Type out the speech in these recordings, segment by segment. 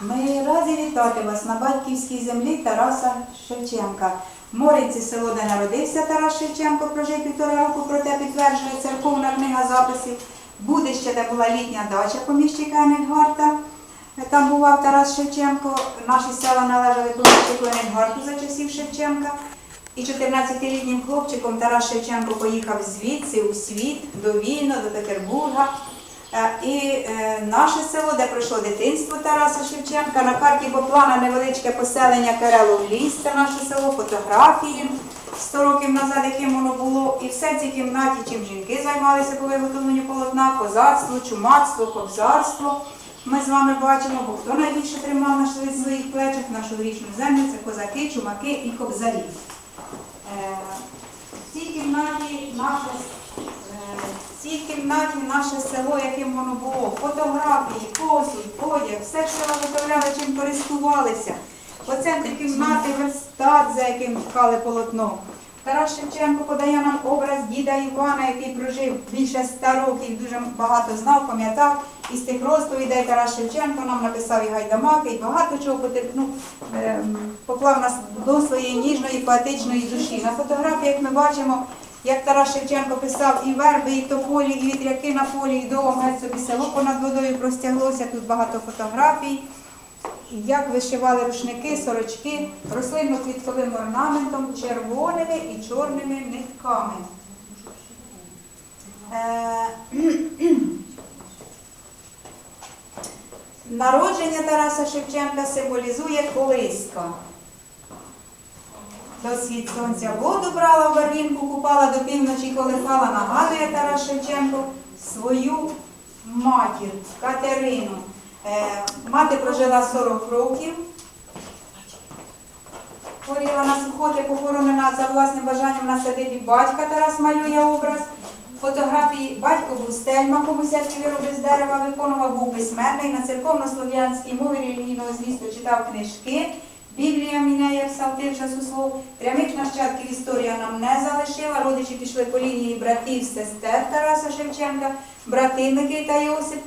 Ми раді вітати вас на батьківській землі Тараса Шевченка. Моринці село, де народився Тарас Шевченко, прожив півтора року, проте підтверджує церковна книга записів. Будище, де була літня дача поміщика Енельгарта. Там бував Тарас Шевченко. Наші села належали поміщику Енельгарту за часів Шевченка. І 14-літнім хлопчиком Тарас Шевченко поїхав звідси у світ, до Вільно, до Петербурга. Е, І е, наше село, де пройшло дитинство Тараса Шевченка, на карті Боплана невеличке поселення Керелов Ліс, це наше село, фотографії 100 років назад, яким воно було. І все в цій кімнаті, чим жінки займалися по виготовленню полотна, козацтво, чумацтво, кобзарство. Ми з вами бачимо, бо хто найбільше тримав на своїх- плечах нашу грішну землю, це козаки, чумаки і кобзарі. Е, В цій кімнаті наше, в цій кімнаті наше село, яким воно було, фотографії, посуд, одяг, все, що виготовляли, чим користувалися. По центрі кімнати верстат, за яким ткали полотно. Тарас Шевченко подає нам образ діда Івана, який прожив більше ста років, дуже багато знав, пам'ятав. Із тих розповідей Тарас Шевченко нам написав і гайдамаки, і багато чого потер- ну, ем, поклав нас до своєї ніжної, поетичної душі. На фотографіях ми бачимо, як Тарас Шевченко писав і верби, і тополі, і вітряки на полі, і довго геть собі село понад водою простяглося. Тут багато фотографій. Як вишивали рушники, сорочки, рослинно-квітковим орнаментом, червоними і чорними нитками. Е, Народження Тараса Шевченка символізує колиска. До світ сонця воду брала в барвінку, купала до півночі колихала, нагадує Тарас Шевченко свою матір Катерину. Е, мати прожила 40 років, хворіла на сухоти, похоронена за власним бажанням на садибі батька Тарас малює образ. Фотографії батько був стельмахом, усякі вироби з дерева виконував, був письменний, на церковно-слов'янській мові релігійного змісту читав книжки. Біблія Мінея, Псалтир, часослов. Прямих нащадків історія нам не залишила. Родичі пішли по лінії братів, сестер Тараса Шевченка, брати Микита Йосип.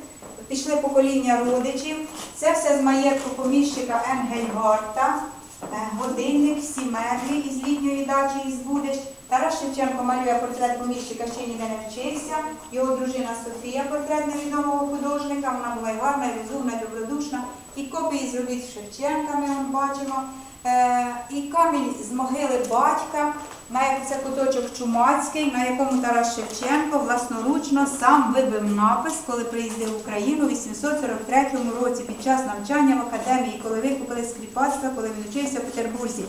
Пішли покоління родичів. Це все з маєтку поміщика Енгельгарта. Е, Годинник, сімерлі із літньої дачі із Будищ. Тарас Шевченко малює портрет поміщика, ще ніде не вчився. Його дружина Софія, портрет невідомого художника. Вона була і гарна, і розумна, і добродушна. І копії з Шевченка ми вон бачимо. Е, і камінь з могили батька, як- це куточок Чумацький, на якому Тарас Шевченко власноручно сам вибив напис, коли приїздив в Україну у 843 році під час навчання в академії, коли викупили скріпацтва, коли він вчився в Петербурзі.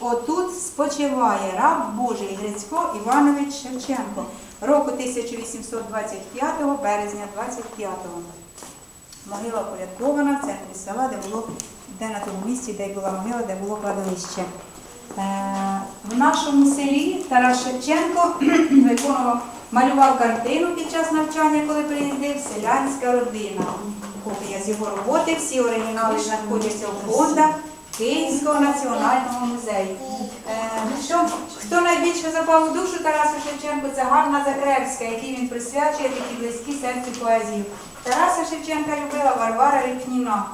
Отут спочиває раб Божий Грицько Іванович Шевченко року 1825 березня 25-го. Могила упорядкована в центрі села, де було де на тому місці, де була могила, де було кладовище. Е, В нашому селі Тарас Шевченко виконував, малював картину під час навчання, коли приїздив селянська родина. Копія з його роботи, всі оригінали знаходяться у фондах Київського національного музею. Е, Що, хто найбільше запав у душу Тарасу Шевченку, це Ганна Закревська, якій він присвячує такі близькі серцю поезію. Тараса Шевченка любила Варвара Ріпніна.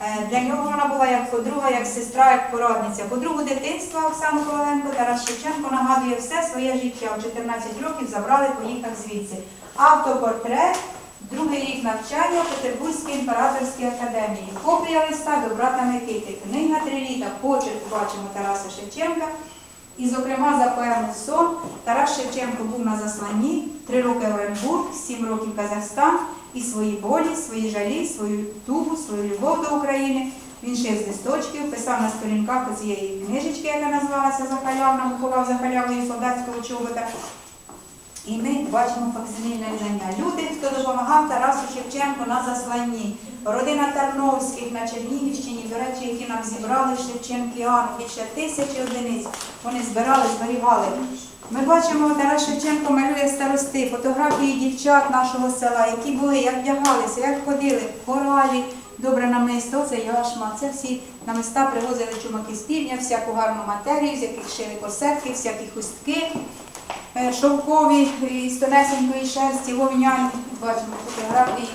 Е, Для нього вона була як подруга, як сестра, як порадниця. Подругу дитинства Оксану Коваленко Тарас Шевченко нагадує все своє життя. У 14 років забрали, поїхав звідси. Автопортрет, другий рік навчання Петербурзькій імператорській академії. Копія листа до брата Микити. Книга три літа, почерк бачимо Тараса Шевченка. І, зокрема, за поему Сон Тарас Шевченко був на засланні, три роки Оренбург, сім років Казахстан, і свої болі, свої жалі, свою тугу, свою любов до України. Він шив з листочків, писав на сторінках цієї книжечки, яка називалася Захалявна, ховав Захалявною солдатського чобота. І ми бачимо факсимільне видання. Люди, хто допомагав Тарасу Шевченку на засланні. Родина Тарновських на Чернігівщині, до речі, які нам зібрали Шевченкіану, більше тисячі одиниць. Вони збирали, зберігали. Ми бачимо, Тарас Шевченко малює старости, фотографії дівчат нашого села, які були, як вдягалися, як ходили, в коралі, добре намисто, це яшма, це всі намиста привозили чумаки з півдня, всяку гарну матерію, з яких шили корсетки, всякі хустки шовкові із тонесенької шерсті, вовняні. Бачимо фотографії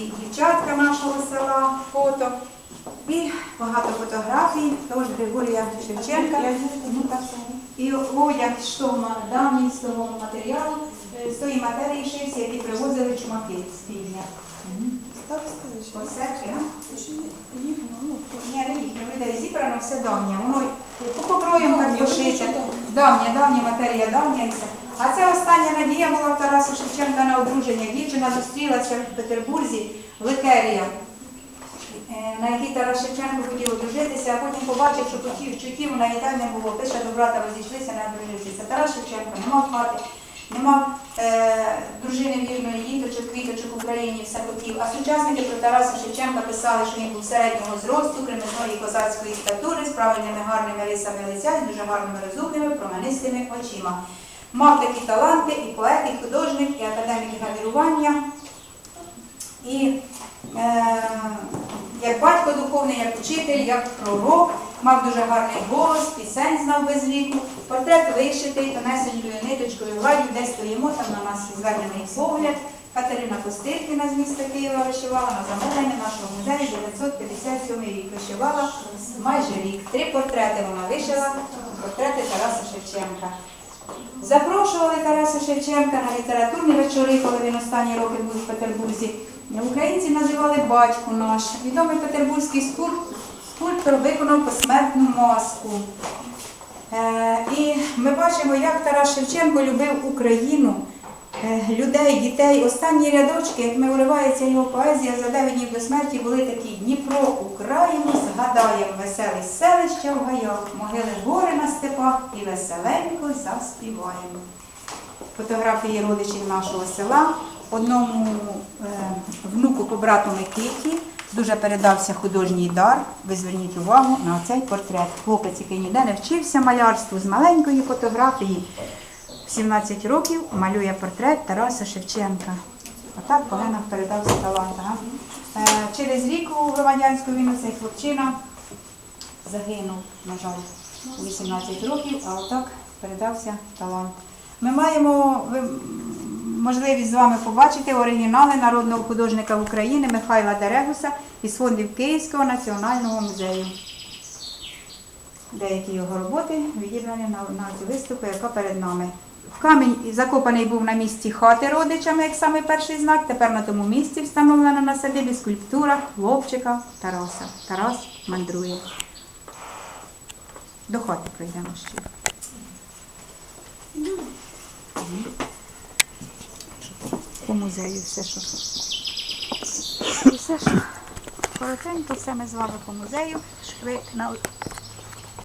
і дівчатка нашого села, фото. І багато фотографій, теж Григорія Шевченка. Ну. І одяг з того давній з того матеріалу, е, з тої матерії шився, які привозили чумаки з півдня. Оце? Ні, не їхнє, людей зібрано все давнє. Воно по покроям так пошите. Давня, давня матерія, давня і все. А це остання надія була в Тараса Шевченка на одруження. Дівчина зустрілася в Петербурзі в Ликерія, е, на якій Тарас Шевченко хотів одружитися, а потім побачив, що хотів чутів на їй не було. Пише до брата розійшлися, не одружитися. Тарас Шевченко не мав хати, не мав е, дружини вірної діточок, квіточок в Україні, все хотів. А сучасники про Тараса Шевченка писали, що він був середнього зросту, кремезної козацької статури, з правильними гарними рисами лиця і дуже гарними розумними, променистими очима. Мав такі таланти, і поет, і художник, і академік гравірування. І е, як батько духовний, як вчитель, як пророк, мав дуже гарний голос, пісень знав без віку. Портрет вишитий тонесенькою ниточкою гладю, де стоїмо, там на нас звернений погляд. Катерина Костиркіна з міста Києва вишивала на замовлення нашого музею 957 рік. Вишивала майже рік. Три портрети вона вишила, портрети Тараса Шевченка. Запрошували Тараса Шевченка на літературні вечори, коли він останні роки був в Петербурзі. Українці називали батько наш. Відомий петербурзький скульп- скульптор виконав посмертну маску. Е, і ми бачимо, як Тарас Шевченко любив Україну, людей, дітей. Останні рядочки, як ми уривається його поезія за дев'ять днів до смерті, були такі Дніпро, Україну, згадаєм веселі селища в гаях, могили гори на степах і веселенько заспіваємо. Фотографії родичів нашого села. Одному е, внуку по брату Микиті дуже передався художній дар. Ви зверніть увагу на цей портрет. Хлопець, який ніде не вчився малярству, з маленької фотографії. В 17 років малює портрет Тараса Шевченка. Отак Олена передався талант. Е, через рік у громадянську війну цей хлопчина загинув, на жаль, у 18 років, а отак передався талант. Ми маємо можливість з вами побачити оригінали народного художника України Михайла Дерегуса із фондів Київського національного музею. Деякі його роботи відібрані на, на виставку, яка перед нами. Камінь закопаний був на місці хати родичами, як самий перший знак. Тепер на тому місці встановлена на садибі скульптура хлопчика Тараса. Тарас мандрує. До хати пройдемо ще. По музею все, що. Все, що. Коротенько, все ми з вами по музею. Ви на